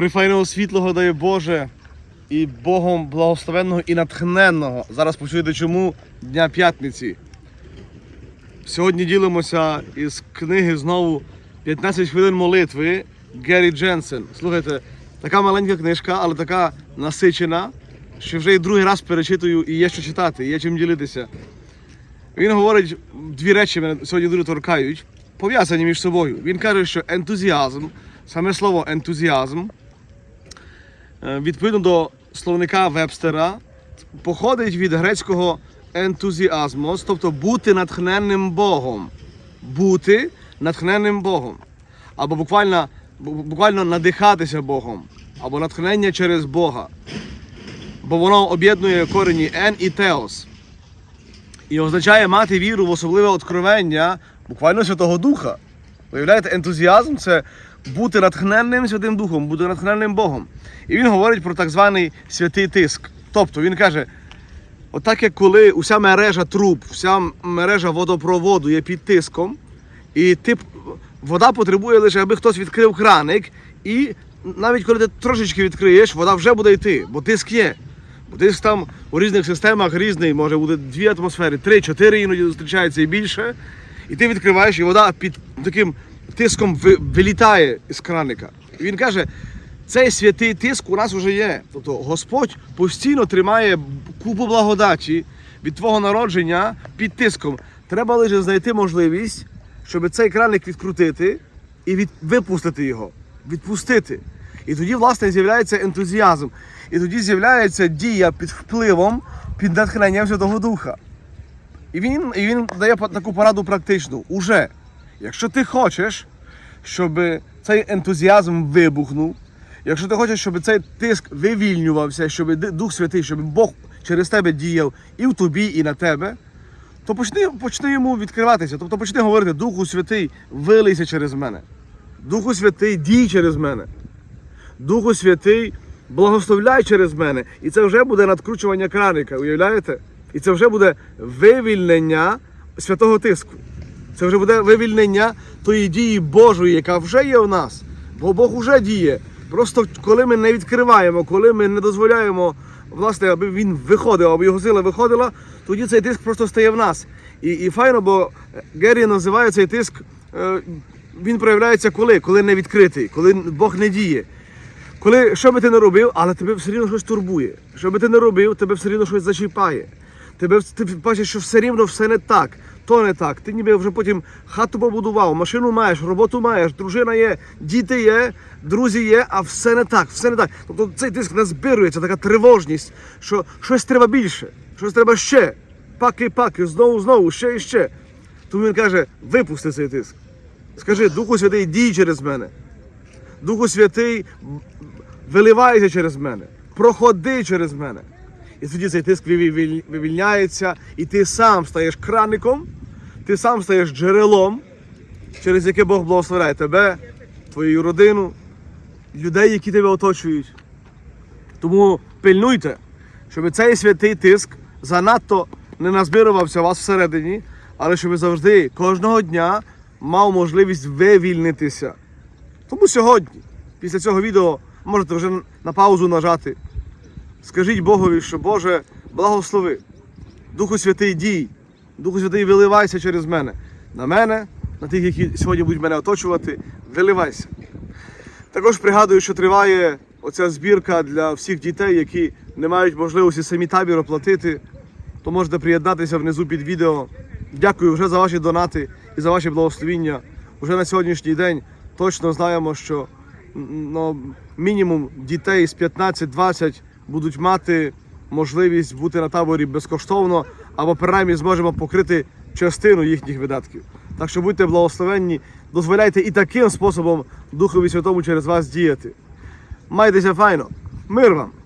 Прифайного світлого дає Боже і Богом благословенного і натхненного. Зараз почуєте чому Дня П'ятниці. Сьогодні ділимося із книги знову 15 хвилин молитви Геррі Дженсен. Слухайте, така маленька книжка, але така насичена, що вже і другий раз перечитую і є що читати, є чим ділитися. Він говорить дві речі, мене сьогодні дуже торкають, пов'язані між собою. Він каже, що ентузіазм, саме слово ентузіазм, відповідно до словника Вебстера, походить від грецького ентузіазмос, тобто бути натхненним Богом. Бути натхненним Богом. Або буквально, буквально надихатися Богом, або натхнення через Бога. Бо воно об'єднує корені ен і теос. І означає мати віру в особливе откровення буквально Святого Духа. Виявляєте, ентузіазм це бути натхненним Святим Духом, бути натхненним Богом. І він говорить про так званий святий тиск. Тобто він каже: отак як коли уся мережа труб, вся мережа водопроводу є під тиском, і ти, вода потребує лише, аби хтось відкрив краник, і навіть коли ти трошечки відкриєш, вода вже буде йти, бо тиск є. Бо тиск там у різних системах різний, може бути дві атмосфери, три, чотири іноді зустрічається і більше. І ти відкриваєш, і вода під таким тиском ви- вилітає із краника. Він каже, цей святий тиск у нас вже є. Тобто Господь постійно тримає купу благодаті від твого народження під тиском. Треба лише знайти можливість, щоб цей краник відкрутити і від... випустити його, відпустити. І тоді, власне, з'являється ентузіазм. І тоді з'являється дія під впливом, під натхненням Святого Духа. І він, і він дає таку пораду практичну. Уже, якщо ти хочеш, щоб цей ентузіазм вибухнув, якщо ти хочеш, щоб цей тиск вивільнювався, щоб Дух Святий, щоб Бог через тебе діяв і в тобі, і на тебе, то почни, почни йому відкриватися. Тобто почни говорити, Духу Святий, вилийся через мене. Духу Святий, дій через мене. Духу Святий, благословляй через мене. І це вже буде надкручування краника, уявляєте? І це вже буде вивільнення святого тиску. Це вже буде вивільнення тої дії Божої, яка вже є в нас. Бо Бог вже діє. Просто коли ми не відкриваємо, коли ми не дозволяємо, власне, аби він виходив, аби його сила виходила, тоді цей тиск просто стає в нас. І, і файно, бо Геррі називає цей тиск, е, він проявляється коли? Коли не відкритий, коли Бог не діє. Коли що би ти не робив, але тебе все рівно щось турбує. Що би ти не робив, тебе все рівно щось зачіпає. Тебе ти бачиш, що все рівно все не так, то не так. Ти ніби вже потім хату побудував, машину маєш, роботу маєш, дружина є, діти є, друзі є, а все не так, все не так. Тобто цей тиск не збирується, така тривожність, що щось треба більше, щось треба ще. Паки-паки, знову, знову, ще і ще. Тому він каже: випусти цей тиск. Скажи, Духу Святий, дій через мене. Духу Святий, виливайся через мене, проходи через мене. І тоді цей тиск вивільняється, і ти сам стаєш краником, ти сам стаєш джерелом, через яке Бог благословляє тебе, твою родину, людей, які тебе оточують. Тому пильнуйте, щоб цей святий тиск занадто не назбирувався вас всередині, але щоб завжди, кожного дня мав можливість вивільнитися. Тому сьогодні, після цього відео, можете вже на паузу нажати. Скажіть Богові, що Боже, благослови. Духу Святий дій, Духу Святий виливайся через мене. На мене, на тих, які сьогодні будуть мене оточувати, виливайся. Також пригадую, що триває оця збірка для всіх дітей, які не мають можливості самі табір оплатити. То можете приєднатися внизу під відео. Дякую вже за ваші донати і за ваші благословіння. Уже на сьогоднішній день точно знаємо, що ну, мінімум дітей з 15-20 будуть мати можливість бути на таборі безкоштовно, або принаймні зможемо покрити частину їхніх видатків. Так що будьте благословенні, дозволяйте і таким способом Духові Святому через вас діяти. Майтеся файно. Мир вам!